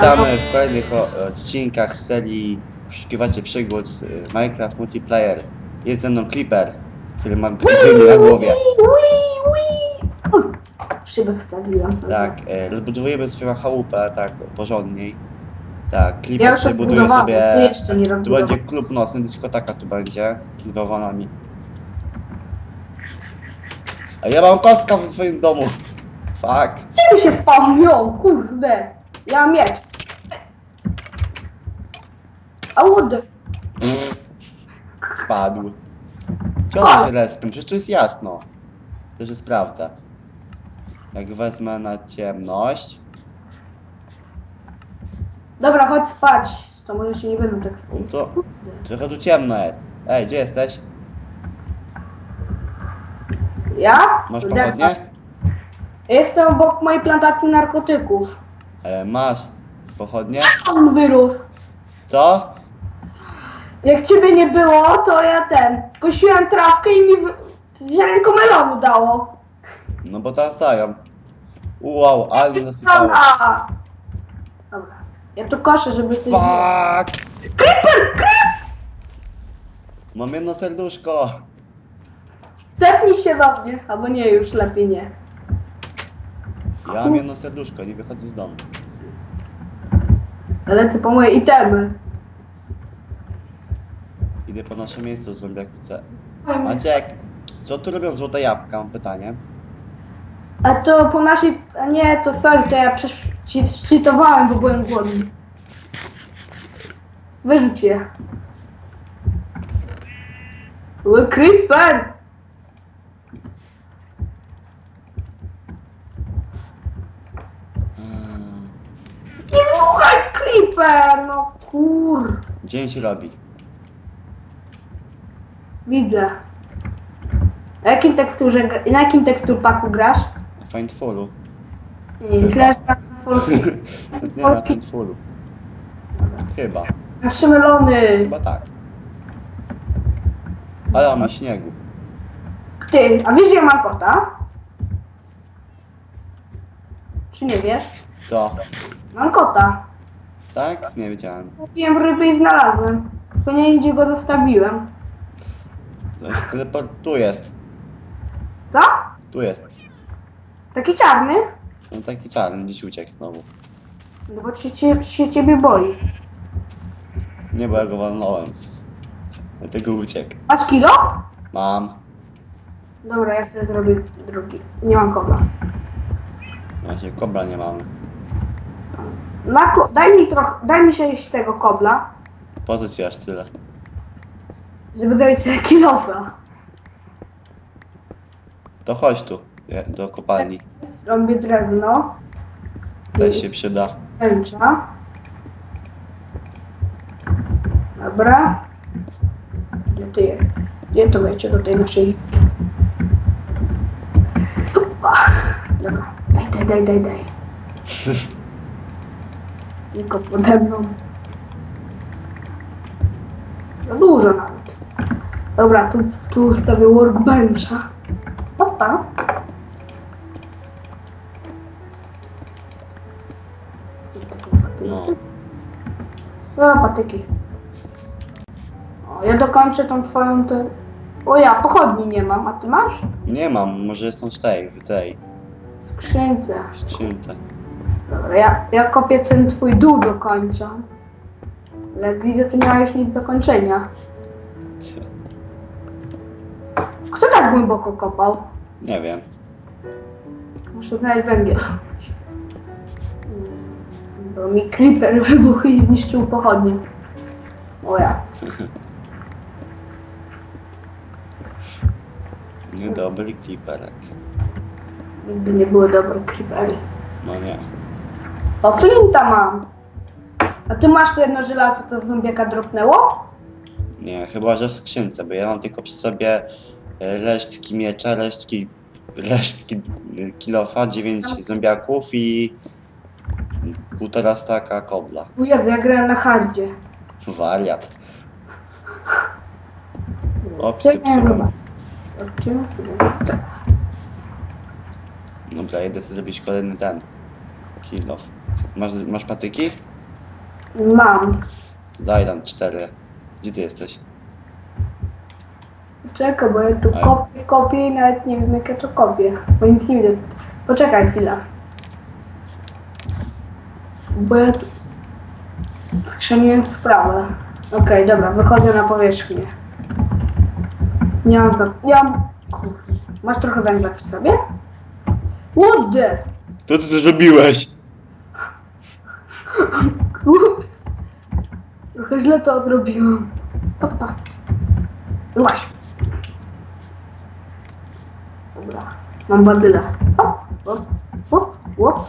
Witamy w kolejnych o- odcinkach serii Poszukiwacie przygód z y, Minecraft Multiplayer. Jest ze mną Clipper, który ma dynię na głowie. Szybę wstawiłam. Tak, e, rozbudowujemy swoją chałupę, tak, porządniej. Tak, Ja Clipper już tutaj buduje odbudowałam, ty sobie... jeszcze nie Tu będzie klub nocny, dyskoteka tu będzie, z bałwanami. A ja mam kostka w swoim domu. Fuck. Czemu się spawnią? Kurde. Ja miecz. A. Spadł. Czemu się respią? Przecież tu jest jasno. To się sprawdza. Jak wezmę na ciemność, Dobra, chodź spać. To może się nie będą tak no spać. to trochę tu ciemno jest. Ej, gdzie jesteś? Ja? Masz pochodnie? Jestem obok mojej plantacji narkotyków. E, masz pochodnie? On wyrósł. Co? Jak ciebie nie było, to ja ten. Kosiłem trawkę i mi wy... ziarenko melonu dało. No bo teraz dają. Wow, ale zasypało. Dobra. Dobra. Ja tu koszę, żeby ty... Fuck! Mam jedno serduszko. Zepnij się do mnie. Albo nie, już lepiej nie. Ja mam jedno serduszko, nie wychodzę z domu. Lecę po moje itemy. Idę po nasze miejsce z zombiakice. Maciek, co tu robią złote jabłka? Mam pytanie. A to po naszej... A nie, to sorry, to ja szczytowałem, bo byłem głodny. Wyrzuć je. Ły, Creeper! Hmm. Nie słuchaj, Creeper! No kur... Dzień się robi. Widzę. Na jakim teksturze... gra- Na jakim teksturpaku grasz? Findfulu. Nie, źle, że tak polski. Nie na Findfulu. Chyba. Nasze melony. Chyba tak. Ale mamy śniegu. Ty, a wiesz, ja mam kota? Czy nie wiesz? Co? Mam kota. Tak? Nie wiedziałem. Kupiłem ryby i znalazłem. Tylko nie gdzie go zostawiłem. Coś teleport... Tu jest. Co? Tu jest. Taki czarny? No taki czarny, gdzieś uciekł znowu. No bo się, cie, się ciebie boi. Nie, bo ja go walnąłem. Dlatego uciekł. Masz kilo? Mam. Dobra, ja sobie zrobię drugi. Nie mam kobla. Właśnie kobra nie mamy. Na ko- daj mi trochę, daj mi sześć tego kobla, Po co ci aż tyle? Żeby zrobić sobie kilofa. To chodź tu. je- Do kopalni. Robię drewno. Też się przyda. Pęcza. Dobra. Gdzie ty jest? Gdzie to wejdzie do tej naszej... Opa. Dobra. Daj, daj, daj, daj, daj. Tylko pode mną. Za dużo nawet. Dobra, tu, tu ustawię workbencha. Opa. No. O, patyki. O, ja dokończę tą twoją te... O ja, pochodni nie mam, a ty masz? Nie mam, może są w tej, w tej, W skrzynce. w skrzynce. Dobra, ja, ja kopię ten twój dół dokończę. Ale jak widzę, ty miałeś nic do kończenia. Tak głęboko kopał? Nie wiem. Muszę znaleźć węgiel. Bo mi creeper wybuchł i zniszczył pochodnie. O ja. Niedobry kliperek. Nigdy nie były dobre creepery. No nie. O, flinta mam. A ty masz to jedno żelazo, to z zombiaka dropnęło? Nie, chyba że w skrzynce, bo ja mam tylko przy sobie resztki miecza, resztki, resztki e, kilofa, 9 zombiaków i półtora staka kobla. O Jezu, ja grałem na hardzie. Wariat. O, Ja psypsułem. zobacz. Zobaczymy sobie. Tak. Dobra, jedę sobie zrobić kolejny ten. Kilof. Masz, masz patyki? Mam. Daj tam cztery. Gdzie ty jesteś? Czekaj, bo ja tu Ale- kopię, kopię i nawet nie wiem jak ja to kopię. Bo nic nie widzę. Poczekaj chwilę. Bo ja tu... Skrzeniłem sprawę. Okej, dobra, wychodzę na powierzchnię. Nie mam za... Nie mam... Kurde. Masz trochę węgla w sobie? What the... Co ty tu zrobiłeś? Ups. Trochę źle to odrobiłam. Opa. Złaś. Dobra. Mam badylę. Hop, hop, hop, hop,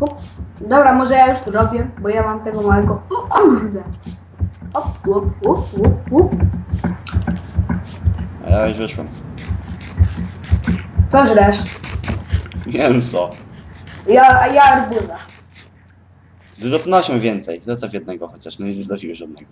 hop. Dobra, może ja już to robię, bo ja mam tego małego... O kurde. Hop, hop, hop, hop, hop. A ja już wyszłem. Co żresz? Mięso. Ja, a ja arbuza. Zrób nasion więcej. Zostaw jednego chociaż. No nie zostawiłeś żadnego.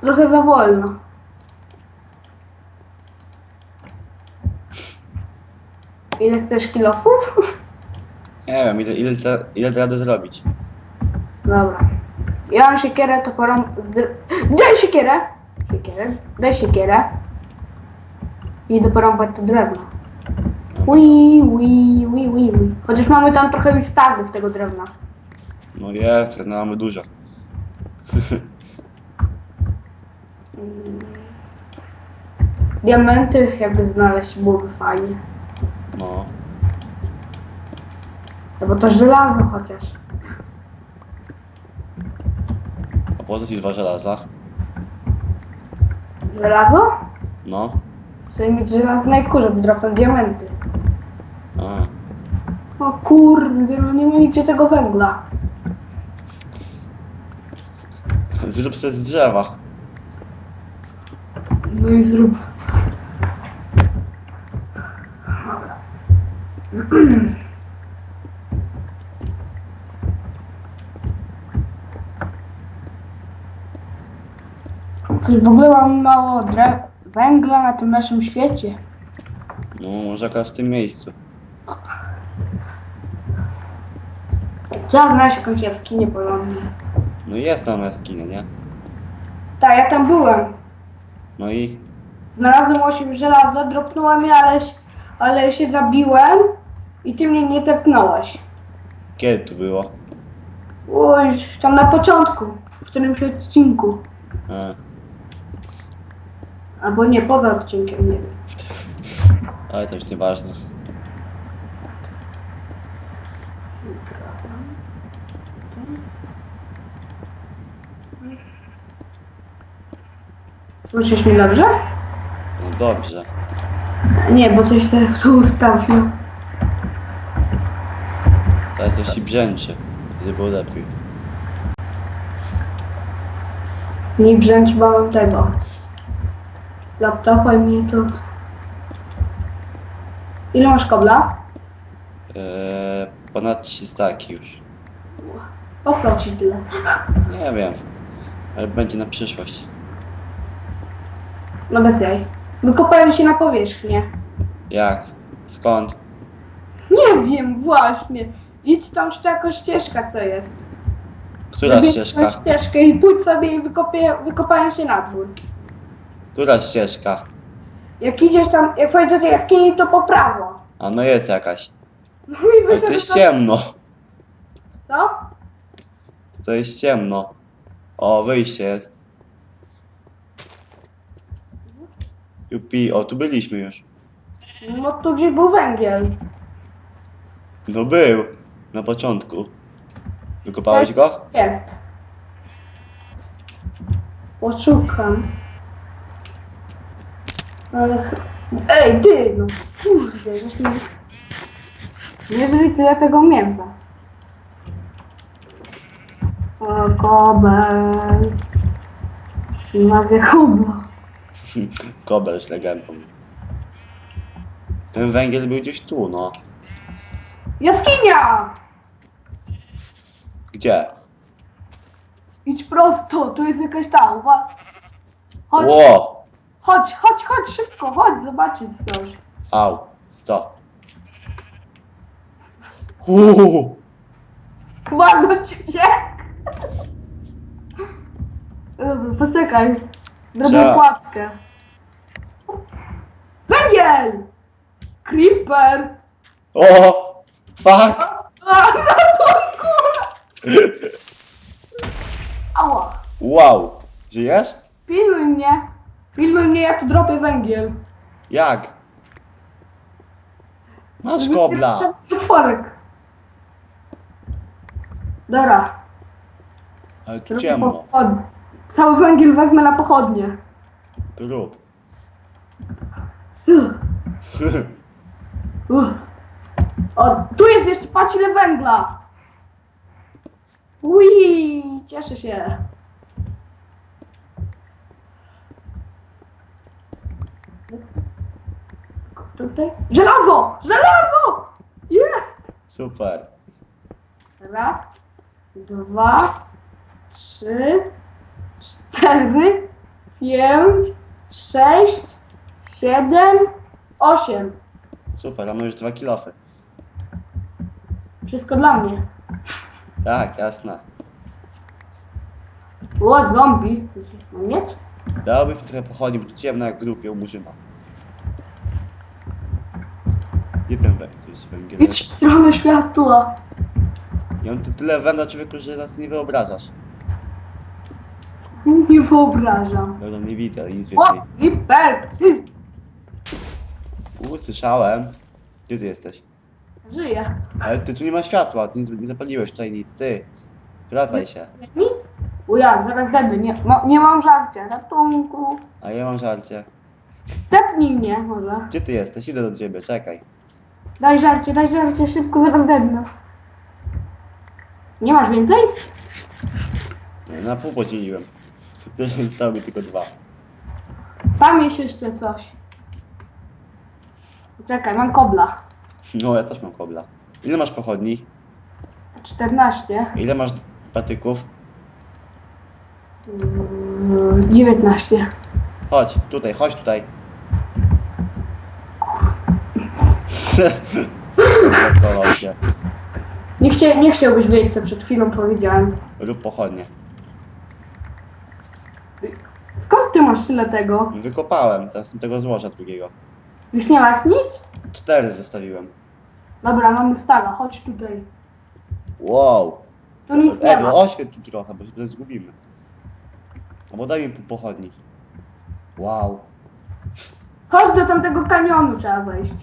Trochę za wolno. Ile chcesz kilofów? Nie wiem, ile, ile, to radę zrobić. Dobra. Ja mam siekierę, to porą... Zdr... Daj siekierę! Siekierę, daj siekierę. I idę porąbać to drewno. Ui, ui, ui, ui, ui. Chociaż mamy tam trochę listagów tego drewna. No jest, no mamy dużo. Diamenty jakby znaleźć byłoby fajnie. No. No bo to żelazo chociaż. A po co ci dwa żelaza? Żelazo? No. Chcę mieć żelaznej kurze, żeby dropnąć diamenty. A. O kurde, no nie ma nigdzie tego węgla. Zrób sobie z drzewa. No i zrób. Coś w ogóle mam mało węgla na tym naszym świecie. No, może akurat w tym miejscu. Trzeba znaleźć jakąś jaskinię porządnie. No jest tam jaskinia, nie? Tak, ja tam byłem. No i Znalazłem 8 żelaza, dropnąłem je, ale, ale się zabiłem i ty mnie nie tepnąłeś. kiedy tu było? Oj, tam na początku, w którymś odcinku. A. Albo nie, poza odcinkiem, nie wiem. Ale to już nieważne. Słyszysz mnie dobrze? No dobrze. Nie, bo coś się tu ustawił. Teraz ci brzęczy. Wtedy było lepiej. Nie brzęcz, mam tego. Laptopa i mnie to... Ile masz kobla? Eee, ponad 300 już. Po co ci tyle? Nie wiem. Ale będzie na przyszłość. No bez jaj. Wykopałem się na powierzchnię. Jak? Skąd? Nie wiem, właśnie. Idź tam taka ścieżka, co jest. Która Zrobię ścieżka? tą ścieżkę i pójdź sobie i wykopię, wykopałem się na dwór. Która ścieżka? Jak idziesz tam, jak wejdziesz do tej jaskini, to po prawo. A no jest jakaś. No i Ale to wyszedł jest ciemno. Co? To jest ciemno. O, wyjście jest. Jupi, o tu byliśmy już. No tu gdzieś był węgiel. No był. Na początku. Wykopałeś go? Jest. Poszukam. Ale... ch- Ej, ty, no kurde, żeś mi... Nie zrób tyle tego mięsa. O, kobel. Inwazja kobla. Kobel z legendą. Ten węgiel był gdzieś tu, no. Jaskinia! Gdzie? Idź prosto, tu jest jakaś ta, uwa... Chodź, Ło! chodź, chodź, chodź, szybko, chodź, zobaczyć coś. Au. Co? Uuu. Kładł cię się. Dobra, Poczekaj. Zrobię Trzeba. kładkę. Węgiel! Creeper! O! Fuck! A, ratunku! Ała! Wow! Żyjesz? Pilnuj mnie! Pilnuj mnie, ja tu dropię węgiel. Jak? Masz kobla! Otworek. Dobra. Ale tu zrobię ciemno. pochod- Cały węgiel wezmę na pochodnie. Tu rób. Uff. O, tu jest jeszcze, patrz ile węgla. Ui, cieszę się. Tutaj? Żelazo! Żelazo! Jest! Super. Raz, dwa, trzy, cztery, pięć, sześć, siedem, osiem. Super, a my już dwa kilofy. Wszystko dla mnie. Tak, jasne. O, zombie. Mam miecz? Dałbym trochę pochodni, bo tu ciemno jak w grupie u Murzyna. Gdzie ten węgiel? To jest węgiel. Idź w stronę światła. I on tu tyle węgla człowieku, że nas nie wyobrażasz. Nie wyobrażam. Dobra, nie widzę, ale nic O, więcej. Viper! Ty, Usłyszałem. Gdzie ty jesteś? Żyję. Ale ty tu nie ma światła, ty nic nie zapaliłeś tutaj nic, ty. Wracaj się. Nic? O ja, zaraz będę. Nie, ma, nie mam żarcia. Ratunku. A ja mam żarcie. Tepnij mnie może. Gdzie ty jesteś? Idę do ciebie, czekaj. Daj żarcie, daj żarcie, szybko zaraz będę. Nie masz więcej? Nie, na pół podzieliłem. Też zostało mi tylko dwa. Tam jest jeszcze coś. Czekaj, mam kobla. No, ja też mam kobla. Ile masz pochodni? 14. Ile masz patyków? Mm, 19. Chodź, tutaj, chodź tutaj. Zablokował się. Nie, chcia, nie chciałbyś wiedzieć, co przed chwilą powiedziałem. Rób pochodnie. Skąd ty masz tyle tego? Wykopałem, teraz z tego złoża drugiego. Już nie masz nic? Cztery zostawiłem. Dobra, mamy stala, chodź tutaj. Wow. Tu nic nie Edu, ma. oświet tu trochę, bo się tutaj zgubimy. Albo daj mi pochodni. Wow. Chodź do tamtego kanionu trzeba wejść.